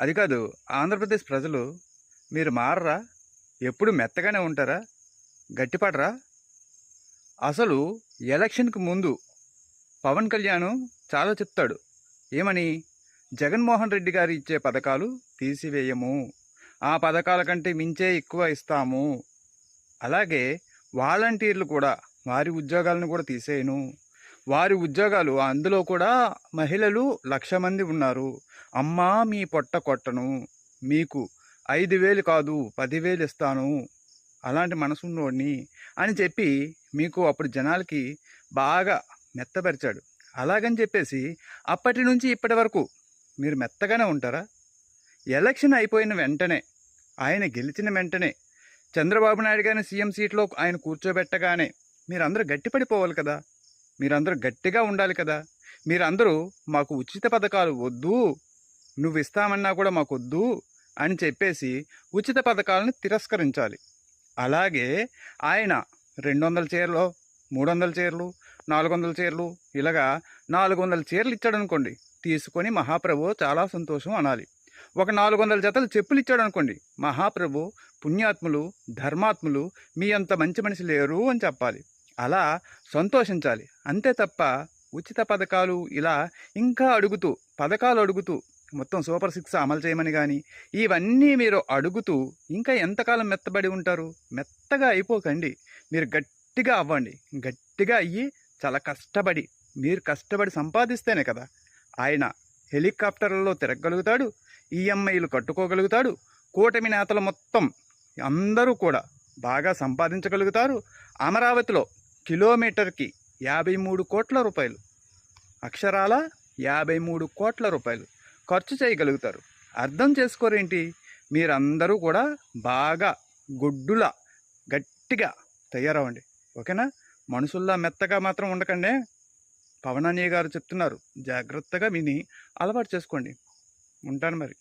అది కాదు ఆంధ్రప్రదేశ్ ప్రజలు మీరు మారరా? ఎప్పుడు మెత్తగానే ఉంటారా? గట్టిపడరా? అసలు ఎలక్షన్కి ముందు పవన్ కళ్యాణ్ చాలా చెప్తాడు ఏమని? జగన్మోహన్ రెడ్డి గారు ఇచ్చే పథకాలు తీసివేయము. ఆ పథకాల కంటే మించే ఎక్కువ ఇస్తాము. అలాగే వాలంటీర్లు కూడా వారి ఉద్యోగాలను కూడా తీసేయను. వారి ఉద్యోగాలు అందులో కూడా మహిళలు లక్ష మంది ఉన్నారు. అమ్మా మీ పొట్ట కొట్టను మీకు ఐదు వేలు కాదు పదివేలు ఇస్తాను అలాంటి మనసున్నోడిని అని చెప్పి మీకు అప్పుడు జనాలకి బాగా మెత్తపరిచాడు. అలాగని చెప్పేసి అప్పటి నుంచి ఇప్పటి వరకు మీరు మెత్తగానే ఉంటారా? ఎలక్షన్ అయిపోయిన వెంటనే ఆయన గెలిచిన వెంటనే చంద్రబాబు నాయుడు గారిని సీఎం సీట్లో ఆయన కూర్చోబెట్టగానే మీరందరూ గట్టిపడిపోవాలి కదా? మీరందరూ గట్టిగా ఉండాలి కదా? మీరందరూ మాకు ఉచిత పథకాలు వద్దు నువ్వు ఇస్తామన్నా కూడా మాకొద్దు అని చెప్పేసి ఉచిత పథకాలను తిరస్కరించాలి. అలాగే ఆయన రెండు వందల చీరలు మూడు వందల చీరలు నాలుగు వందల చీరలు ఇలాగా నాలుగు వందల చీరలు ఇచ్చాడు అనుకోండి తీసుకొని మహాప్రభు చాలా సంతోషం అనాలి. ఒక నాలుగు వందల జతలు చెప్పులు ఇచ్చాడు అనుకోండి మహాప్రభు పుణ్యాత్ములు ధర్మాత్ములు మీ అంత మంచి మనిషి లేరు అని చెప్పాలి. అలా సంతోషించాలి. అంతే తప్ప ఉచిత పథకాలు ఇలా ఇంకా అడుగుతూ పథకాలు అడుగుతూ మొత్తం సూపర్ సిక్స్ అమలు చేయమని కానీ ఇవన్నీ మీరు అడుగుతూ ఇంకా ఎంతకాలం మెత్తబడి ఉంటారు? మెత్తగా అయిపోకండి. మీరు గట్టిగా అవ్వండి. గట్టిగా అయ్యి చాలా కష్టపడి మీరు కష్టపడి సంపాదిస్తేనే కదా ఆయన హెలికాప్టర్లలో తిరగగలుగుతాడు ఈఎంఐలు కట్టుకోగలుగుతాడు కూటమి నేతలు మొత్తం అందరూ కూడా బాగా సంపాదించగలుగుతారు. అమరావతిలో కిలోమీటర్కి యాభై మూడు కోట్ల రూపాయలు. అక్షరాల యాభై మూడు కోట్ల రూపాయలు. ఖర్చు చేయగలుగుతారు. అర్థం చేసుకోరేంటి? మీరందరూ కూడా బాగా గొడ్డులా గట్టిగా తయారవ్వండి. ఓకేనా? మనుషుల్లా మెత్తగా మాత్రం ఉండకండి. పవన్ గారు చెప్తున్నారు జాగ్రత్తగా విని అలవాటు చేసుకోండి. ఉంటాను మరి.